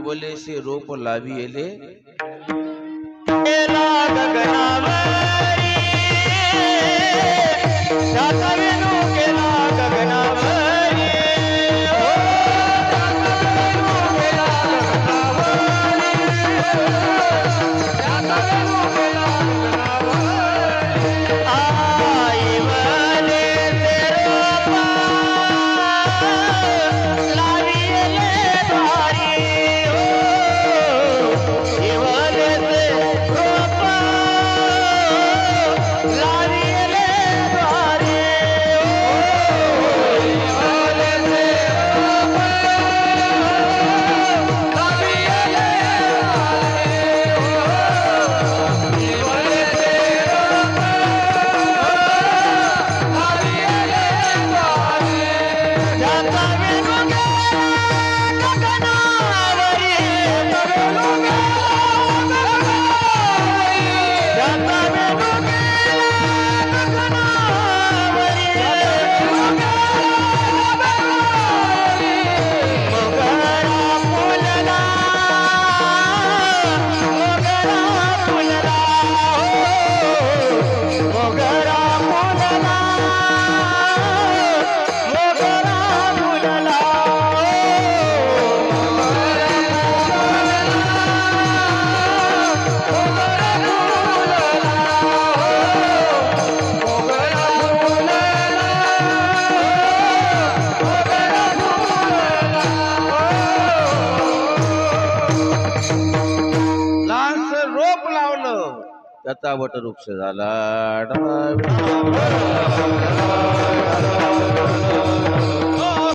बोले से रोप लाभी एले Love लहानस रोप लावलं. त्याचा वटवृक्ष झाला.